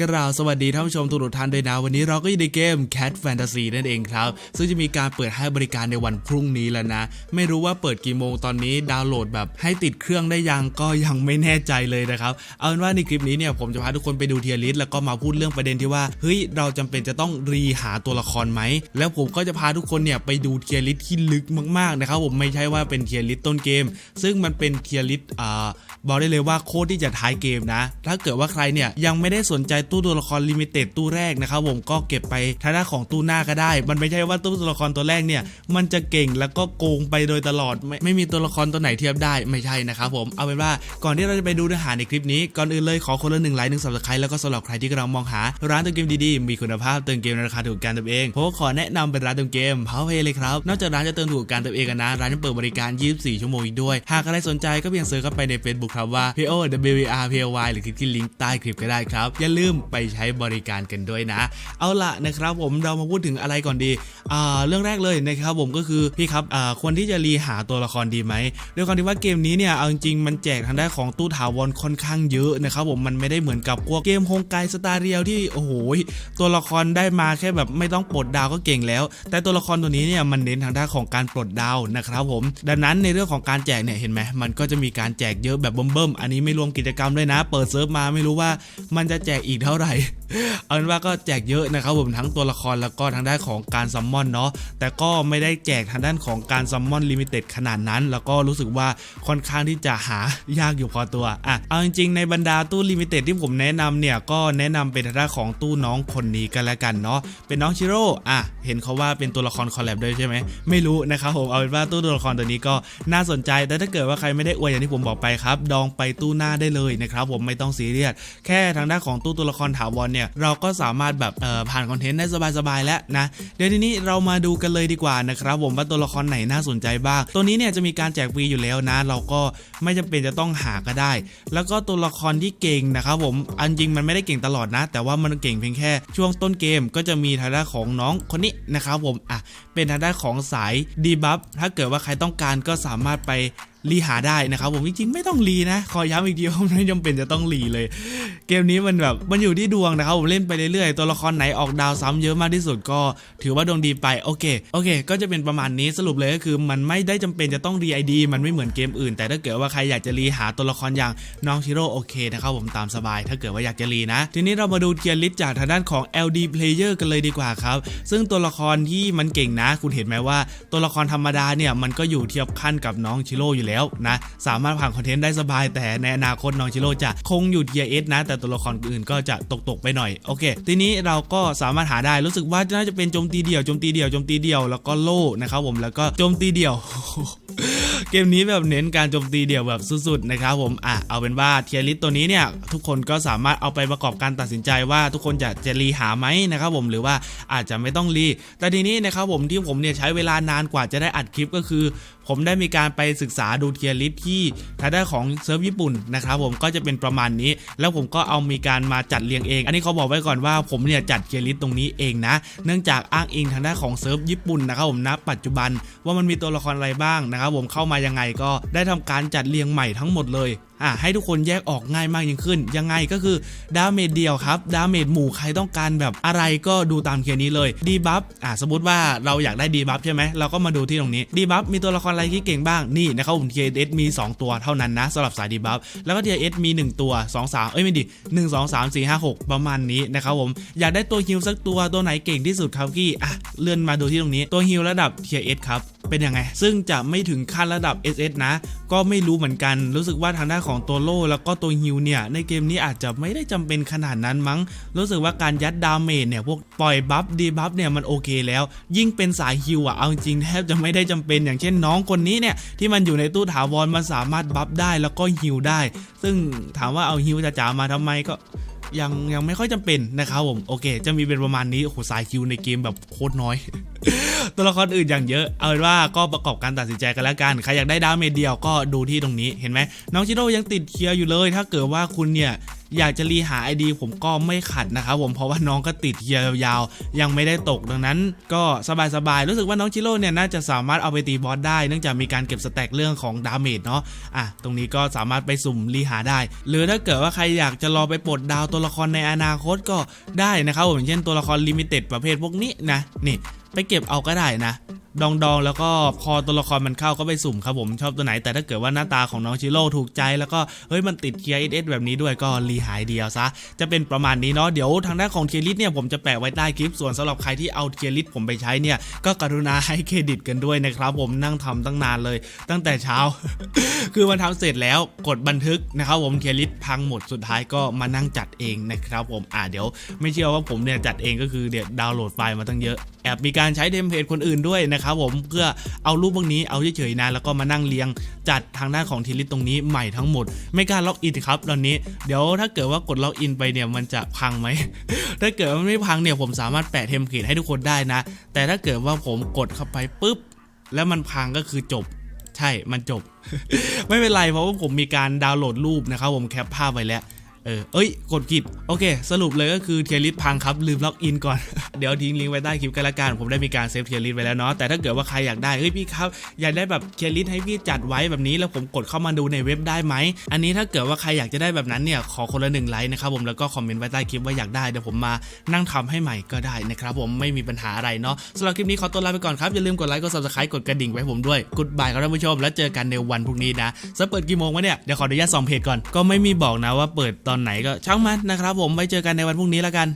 กราบสวัสดีท่านผู้ชมทุกท่านด้วยนะ วันนี้เราก็อยู่ในเกม Cat Fantasy นั่นเองครับ ซึ่งจะมีการเปิดให้บริการในวันพรุ่งนี้แล้วนะ ไม่รู้ว่าเปิดกี่โมงตอนนี้ดาวน์โหลดแบบให้ติดเครื่องได้ยังก็ยังไม่แน่ใจเลยนะครับ เอาเป็นว่าในคลิปนี้เนี่ยผมจะพาทุกคนไปดูเทียร์ลิสต์แล้วก็มาพูดเรื่องประเด็นที่ว่าเฮ้ยเราจำเป็นจะต้องรีหาตัวละครไหมแล้วผมก็จะพาทุกคนเนี่ยไปดูเทียร์ลิสต์ที่ลึกมากๆนะครับผมไม่ใช่ว่าเป็นเทียร์ลิสต์ต้นเกม ซึ่งมันเป็นเทียร์ลิสต์อ่าบอกได้เลยว่าโคตรที่จะท้ายเกมนะ ถ้าเกิดว่าใครเนี่ยยังไม่ได้สนใจตู้ตัวละครลิมิเต็ดตู้แรกนะครับผมก็เก็บไปทางด้านของตู้หน้าก็ได้ มันไม่ใช่ว่าตู้ตัวละครตัวแรกเนี่ยมันจะเก่งแล้วก็โกงไปโดยตลอดไม่ไม่มีตัวละครตัวไหนเทียบได้ไม่ใช่นะครับผมเอาเป็นว่าก่อนที่เราจะไปดูเนื้อหาในคลิปนี้ก่อนอื่นเลยขอคนละหนึ่งไลค์หนึ่งสับสไครต์แล้วก็สำหรับใครที่กำลังมองหาร้านเติมเกมดีๆมีคุณภาพเติมเกมในราคาถูกการเติมเองผมขอแนะนำเป็นร้านเติมเกมเพาเพเลยครับนอกจากร้านจะเติมถูกการเติมเองกันนะร้านยังเปิดบริการ 24 ชั่วโมงอีกด้วย หากใครสนใจก็เพียงเซิร์ชเข้าไปใน Facebook ครับว่า p o w r p y หรือคลิกที่ลิงก์ใต้คลิปก็ได้ครับอย่าลืมไปใช้บริการกันด้วยนะ เอาละนะครับผมเรามาพูดถึงอะไรก่อนดี เรื่องแรกเลยนะครับผมก็คือพี่ครับควรที่จะรีหาตัวละครดีไหมด้วยความที่ว่าเกมนี้เนี่ยเอาจริงๆมันแจกทางด้านของตู้ถาวรค่อนข้างเยอะนะครับผมมันไม่ได้เหมือนกับพวกเกมโฮงไกสตาร์เรียลที่โอ้โหตัวละครได้มาแค่แบบไม่ต้องปลดดาวก็เก่งแล้ว แต่ตัวละครตัวนี้เนี่ยมันเน้นทางด้านของการปลดดาวนะครับผม ดังนั้นในเรื่องของการแจกเนี่ยเห็นไหมมันก็จะมีการแจกเยอะแบบเบิ่มๆอันนี้ไม่รวมกิจกรรมด้วยนะ เปิดเซิร์ฟมาไม่รู้ว่ามันจะแจกอีกเท่าไหร่ เอาเป็นว่าก็แจกเยอะนะครับผมทั้งตัวละครแล้วก็ทางด้านของการซัมมอนเนาะแต่ก็ไม่ได้แจกทางด้านของการซัมมอนลิมิเต็ดขนาดนั้น แล้วก็รู้สึกว่าค่อนข้างที่จะหายากอยู่พอตัวอะเอาจริงๆในบรรดาตู้ลิมิเต็ดที่ผมแนะนำเนี่ยก็แนะนำเป็นทางด้านของตู้น้องคนนี้กันแล้วกันเนาะเป็นน้องชิโร่อะเห็นเขาว่าเป็นตัวละครคอลแลบด้วยใช่ไหมไม่รู้นะครับผมเอาเป็นว่าตู้ตัวละครตัวนี้ก็น่าสนใจแต่ถ้าเกิดว่าใครไม่ได้อวยอย่างที่ผมบอกไปครับ ดองไปตู้หน้าได้เลยนะครับผมไม่ต้องซีเรียสแค่ทางด้านของตู้ตัวละครถาวรเนี่ยเราก็สามารถแบบผ่านคอนเทนต์ได้สบายๆแล้วนะเดี๋ยวทีนี้เรามาดูกันเลยดีกว่านะครับผมว่าตัวละครไหนน่าสนใจบ้าง ตัวนี้เนี่ยจะมีการแจกฟรีอยู่แล้วนะ เราก็ไม่จำเป็นจะต้องหาก็ได้ แล้วก็ตัวละครที่เก่งนะครับผมอันจริงมันไม่ได้เก่งตลอดนะ แต่ว่ามันเก่งเพียงแค่ช่วงต้นเกมก็จะมีทางด้านของน้องคนนี้นะครับผมอะเป็นทางด้านของสายดีบัฟถ้าเกิดว่าใครต้องการก็สามารถไป รีหาได้นะครับผมจริงๆไม่ต้องรีนะ ขอย้ำอีกทีว่าไม่จำเป็นจะต้องรีเลย เกมนี้มันแบบมันอยู่ที่ดวงนะครับผมเล่นไปเรื่อยๆ ตัวละครไหนออกดาวซ้ำเยอะมากที่สุดก็ ถือว่าดวงดีไปโอเคโอเค ก็จะเป็นประมาณนี้สรุปเลยก็คือ มันไม่ได้จำเป็นจะต้องรีไอดีมันไม่เหมือนเกมอื่น แต่ถ้าเกิดว่าใครอยากจะรีหาตัวละครอย่างน้องชิโร่โอเคนะครับผมตามสบาย ถ้าเกิดว่าอยากจะรีนะ ทีนี้เรามาดูเทียร์ลิสต์จากทางด้านของ LD Player กันเลยดีกว่าครับซึ่งตัวละครที่มันเก่งนะ คุณเห็นไหมว่า ตัวละครธรรมดาเนี่ยมันก็อยู่เทียบขั้นกับน้องชิโร่อยู่แล้วนะสามารถผ่านคอนเทนต์ได้สบาย แต่ในอนาคตน้องชิโร่จะคงอยู่เทียเอสนะ แต่ตัวละครอื่นก็จะตกตกไปหน่อยโอเค ทีนี้เราก็สามารถหาได้รู้สึกว่าน่าจะเป็นโจมตีเดี่ยวโจมตีเดี่ยวโจมตีเดี่ยวแล้วก็โล่นะครับผมแล้วก็โจมตีเดี่ยวเกมนี้แบบเน้นการโจมตีเดี่ยวแบบสุดๆนะครับผมอะเอาเป็นว่าเทียริสตัวนี้เนี่ยทุกคนก็สามารถเอาไปประกอบการตัดสินใจว่าทุกคนจะจะรีหาไหมนะครับผมหรือว่าอาจจะไม่ต้องรีแต่ทีนี้นะครับผมที่ผมเนี่ยใช้เวลานานกว่าจะได้อัดคลิปก็คือผมได้มีการไปศึกษาดูเทียริสที่ทางด้านของเซิร์ฟญี่ปุ่นนะครับผมก็จะเป็นประมาณนี้ แล้วผมก็เอามีการมาจัดเรียงเอง อันนี้เขาบอกไว้ก่อนว่าผมเนี่ยจัดเทียริสตรงนี้เองนะ เนื่องจากอ้างอิงทางด้านของเซิร์ฟญี่ปุ่นนะครับผมณปัจจุบันว่ามันมีตัวละครอะไรบ้างนะครับผมเข้ามายังไงก็ได้ทำการจัดเรียงใหม่ทั้งหมดเลย อะให้ทุกคนแยกออกง่ายมากยิ่งขึ้น ยังไงก็คือดาเมจเดียวครับดาเมจหมู่ใครต้องการแบบอะไรก็ดูตามเคียนี้เลยดีบัฟอะสมมติว่าเราอยากได้ดีบัฟใช่ไหมเราก็มาดูที่ตรงนี้ดีบัฟมีตัวละครอะไรที่เก่งบ้างนี่นะครับผมเทียเอสมี 2 ตัวเท่านั้นนะสำหรับสายดีบัฟแล้วก็เทียเอสมี 1 ตัว 2 3 เอ้ยไม่ดิ1 2 3 4 5 6 ประมาณนี้นะครับผมอยากได้ตัวฮิลสักตัวตัวไหนเก่งที่สุดครับกี้อะเลื่อนมาดูที่ตรงนี้ตัวฮิลระดับเทียเอสครับ เป็นยังไง ซึ่งจะไม่ถึงขั้นระดับ SS นะ ก็ไม่รู้เหมือนกัน รู้สึกว่าทางด้านของตัวโล่แล้วก็ตัวฮิวเนี่ย ในเกมนี้อาจจะไม่ได้จำเป็นขนาดนั้นมั้ง รู้สึกว่าการยัดดาเมจเนี่ย พวกปล่อยบัฟดีบัฟเนี่ย มันโอเคแล้ว ยิ่งเป็นสายฮิวอะ เอาจริงแทบจะไม่ได้จำเป็นอย่างเช่นน้องคนนี้เนี่ย ที่มันอยู่ในตู้ถาวรมันสามารถบัฟได้แล้วก็ฮิวได้ ซึ่งถามว่าเอาฮิวจะจ๋ามาทำไมก็ยังยังไม่ค่อยจำเป็นนะครับผมโอเค จะมีเป็นประมาณนี้โอ้โหสายคิวในเกมแบบโคตรน้อย ตัวละครอื่นอย่างเยอะ เอาเป็นว่าก็ประกอบการตัดสินใจกันแล้วกัน ใครอยากได้ดาเมจเดียวก็ดูที่ตรงนี้เห็นไหมน้องชิโร่ยังติดเคียร์อยู่เลย ถ้าเกิดว่าคุณเนี่ยอยากจะรีหา ID ผมก็ไม่ขัดนะครับผมเพราะว่าน้องก็ติดเกียร์ยาวๆยังไม่ได้ตกดังนั้น ก็สบายๆรู้สึกว่าน้องชิโร่เนี่ยน่าจะสามารถเอาไปตีบอสได้เนื่องจากมีการเก็บสแต็กเรื่องของดาเมจเนาะอะตรงนี้ก็สามารถไปสุ่มรีหาได้ หรือถ้าเกิดว่าใครอยากจะรอไปปลดดาวตัวละครในอนาคตก็ได้นะครับผมเช่นตัวละครลิมิเต็ดประเภทพวกนี้นะนี่ ไปเก็บเอาก็ได้นะ ดองดองๆแล้วก็พอตัวละครมันเข้าก็ไปสุ่มครับผมชอบตัวไหนแต่ถ้าเกิดว่าหน้าตาของน้องชิโร่ถูกใจแล้วก็เฮ้ยมันติดเทียร์เอสแบบนี้ด้วยก็รีหายเดียวซะ จะเป็นประมาณนี้เนาะเดี๋ยวทางด้านของเทียร์ลิสเนี่ยผมจะแปะไว้ใต้คลิปส่วนสำหรับใครที่เอาเทียร์ลิสผมไปใช้เนี่ยก็กรุณาให้เครดิตกันด้วยนะครับผมนั่งทำตั้งนานเลย ตั้งแต่เช้า คือมันทำเสร็จแล้วกดบันทึกนะครับผมเทียร์ลิสพังหมดสุดท้ายก็มานั่งจัดเองนะครับผมอ่าเดี๋ยว ไม่เชื่อว่าผมเนี่ยจัดเองก็คือเดี๋ยวดาวน์โหลดไฟล์มาตั้งเยอะแอบมีการใช้เทมเพลตคนอื่นด้วยนะครับผมเพื่อเอารูปพวกนี้เอาเฉยๆนะแล้วก็มานั่งเรียงจัดทางด้านของทีลิสตรงนี้ใหม่ทั้งหมด ไม่กล้าล็อกอินครับตอนนี้เดี๋ยวถ้าเกิดว่ากดล็อกอินไปเนี่ยมันจะพังไหมถ้าเกิดมันไม่พังเนี่ยผมสามารถแปะเทมเพลตให้ทุกคนได้นะ แต่ถ้าเกิดว่าผมกดเข้าไปปุ๊บ แล้วมันพังก็คือจบใช่มันจบ ไม่เป็นไรเพราะว่าผมมีการดาวน์โหลดรูปนะครับผมแคปภาพไว้แล้ว เออ เอ้ย กดผิด โอเค สรุปเลยก็คือเทียริสพังครับ ลืมล็อกอินก่อน เดี๋ยวทิ้งลิงก์ไว้ใต้คลิปกันละกัน ผมได้มีการเซฟเทียริสไว้แล้วเนาะ แต่ถ้าเกิดว่าใครอยากได้ เฮ้ยพี่ครับ อยากได้แบบเทียริสให้พี่จัดไว้แบบนี้ แล้วผมกดเข้ามาดูในเว็บได้ไหม อันนี้ถ้าเกิดว่าใครอยากจะได้แบบนั้นเนี่ย ขอคนละหนึ่งไลค์นะครับผม แล้วก็คอมเมนต์ไว้ใต้คลิปว่าอยากได้ เดี๋ยวผมมานั่งทำให้ใหม่ก็ได้นะครับผม ไม่มีปัญหาอะไรเนาะสำหรับคลิปนี้ขอตัวลาไปก่อนครับ อย่าลืมกดไลค์กด subscribe กดกระดิ่งไว้ผมด้วยกุดบายครับท่านผู้ชม แล้วเจอกันในวันพรุ่งนี้นะจะเปิดกี่โมงวะเนี่ยเดี๋ยวขออนุญาตส่องเพจก่อนก็ไม่มีบอกนะว่าเปิดตอนไหนก็ช่างมันนะครับ ผมไว้เจอกันในวันพรุ่งนี้แล้วกัน